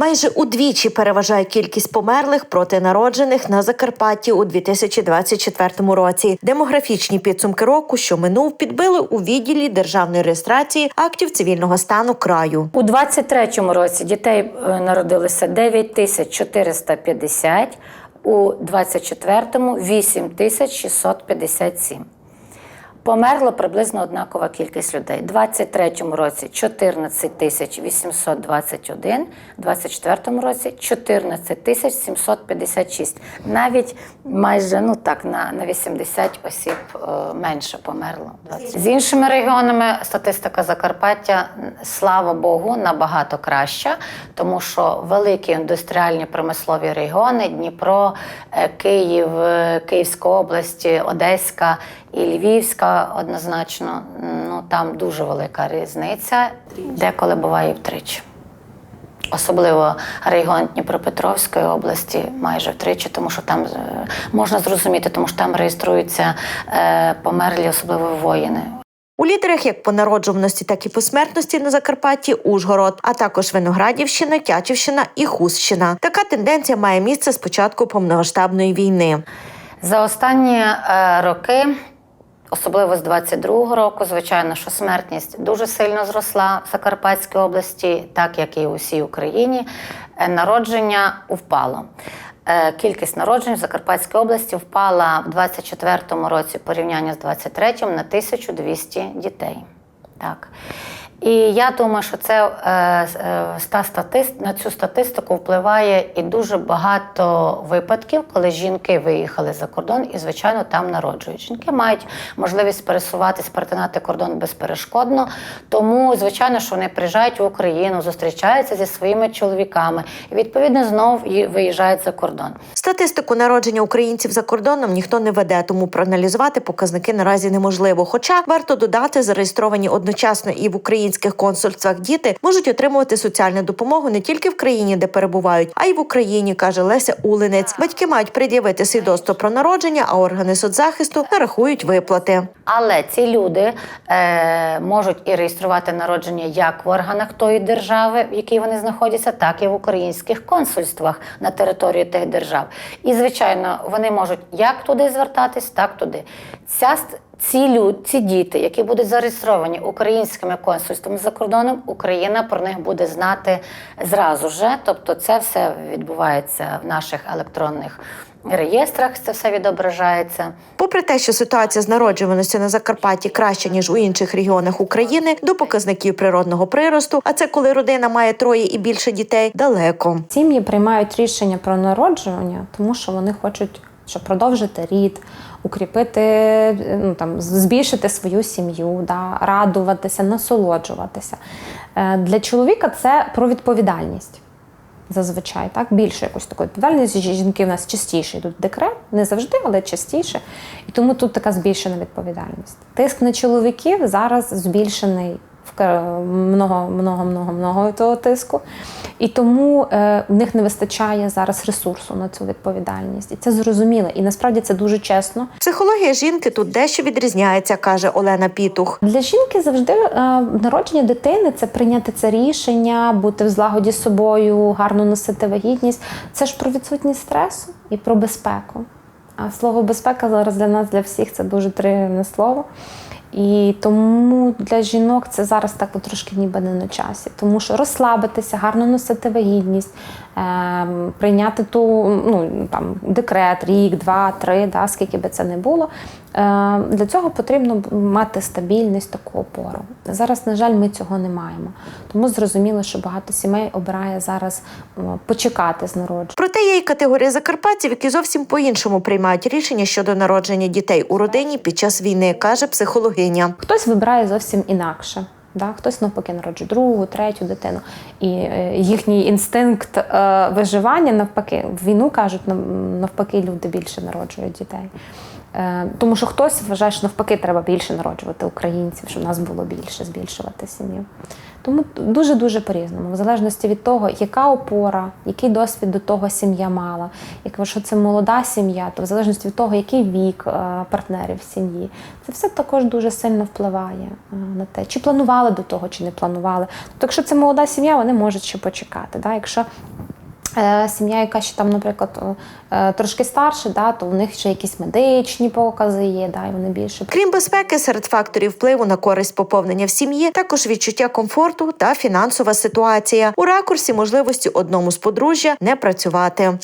Майже удвічі переважає кількість померлих проти народжених на Закарпатті у 2024 році. Демографічні підсумки року, що минув, підбили у відділі державної реєстрації актів цивільного стану краю. У 23-му році дітей е, народилося 9450, у 24-му 8657. Померло приблизно однакова кількість людей. У 23-му році 14 тисяч 821, у 24-му році 14 тисяч 756. Навіть майже ну так на, на 80 осіб е, менше померло. З іншими регіонами статистика Закарпаття, слава Богу, набагато краща, тому що великі індустріальні промислові регіони Дніпро, е, Київ, е, Київська область, Одеська і Львівська однозначно, ну там дуже велика різниця, деколи буває втричі. Особливо регіон Дніпропетровської області майже втричі, тому що там е, можна зрозуміти, тому що там реєструються е, померлі, особливо воїни. У лідерах як по народжуваності, так і по смертності на Закарпатті Ужгород, а також Виноградівщина, Тячівщина і Хустщина. Така тенденція має місце з початку повномасштабної війни. За останні е, роки, особливо з 22-го року, звичайно, що смертність дуже сильно зросла в Закарпатській області, так як і у всій Україні. Е, Народження впало. Е, Кількість народжень в Закарпатській області впала в 24-му році порівняння з 23-м на 1200 дітей. Так. І я думаю, що це е, е, ста статист, на цю статистику впливає і дуже багато випадків, коли жінки виїхали за кордон і, звичайно, там народжують. Жінки мають можливість пересуватись, перетинати кордон безперешкодно. Тому, звичайно, що вони приїжджають в Україну, зустрічаються зі своїми чоловіками і відповідно знов і виїжджають за кордон. Статистику народження українців за кордоном ніхто не веде, тому проаналізувати показники наразі неможливо. Хоча варто додати, зареєстровані одночасно і в українських консульствах діти можуть отримувати соціальну допомогу не тільки в країні, де перебувають, а й в Україні, каже Леся Улинець. Батьки мають пред'явити свідоцтво про народження, а органи соцзахисту нарахують виплати. Але ці люди е, можуть і реєструвати народження як в органах тої держави, в якій вони знаходяться, так і в українських консульствах на території тих держав. І, звичайно, вони можуть як туди звертатись, так туди. Ця ці люд, ці діти, які будуть зареєстровані українськими консульствами за кордоном, Україна про них буде знати зразу же. Тобто, це все відбувається в наших електронних реєстрах. Це все відображається. Попри те, що ситуація з народжуваністю на Закарпатті краща ніж у інших регіонах України, до показників природного приросту, а це коли родина має троє і більше дітей, далеко. Сім'ї приймають рішення про народжування, тому що вони хочуть щоб продовжити рід, укріпити, ну там збільшити свою сім'ю, да, радуватися, насолоджуватися. Е, Для чоловіка це про відповідальність. Зазвичай так більше якусь таку відповідальність. Жінки в нас частіше йдуть в декрет, не завжди, але частіше. І тому тут така збільшена відповідальність. Тиск на чоловіків зараз збільшений много, много, много, много того тиску. І тому е, в них не вистачає зараз ресурсу на цю відповідальність. І це зрозуміло. І насправді це дуже чесно. Психологія жінки тут дещо відрізняється, каже Олена Пітух. Для жінки завжди е, народження дитини це прийняти це рішення, бути в злагоді з собою, гарно носити вагітність. Це ж про відсутність стресу і про безпеку. А слово безпека зараз для нас, для всіх, це дуже тривне слово. І тому для жінок це зараз так трошки ніби не на часі, тому що розслабитися, гарно носити вагітність, ем, прийняти ту ну там декрет, рік, два, три, да, скільки би це не було. Е, для цього потрібно мати стабільність, таку опору. Зараз, на жаль, ми цього не маємо. Тому зрозуміло, що багато сімей обирає зараз почекати з народженням. Проте є й категорія закарпатців, які зовсім по-іншому приймають рішення щодо народження дітей у родині під час війни, каже психологиня. Хтось вибирає зовсім інакше. Да? Хтось навпаки народжує другу, третю дитину. І е, їхній інстинкт е, виживання навпаки, в війну кажуть, навпаки, люди більше народжують дітей. Е, Тому що хтось вважає, що навпаки треба більше народжувати українців, щоб нас було більше, збільшувати сім'ю. Тому дуже дуже по-різному, в залежності від того, яка опора, який досвід до того сім'я мала. Якщо це молода сім'я, то в залежності від того, який вік е, партнерів сім'ї, це все також дуже сильно впливає е, на те, чи планували до того, чи не планували. Тобто, якщо це молода сім'я, вони можуть ще почекати. Да? Якщо сім'я, яка ще там, наприклад, е, трошки старша, да, то у них ще якісь медичні покази є, да, і вони більше Крім безпеки, серед факторів впливу на користь поповнення в сім'ї, також відчуття комфорту та фінансова ситуація у ракурсі можливості одному з подружжя не працювати.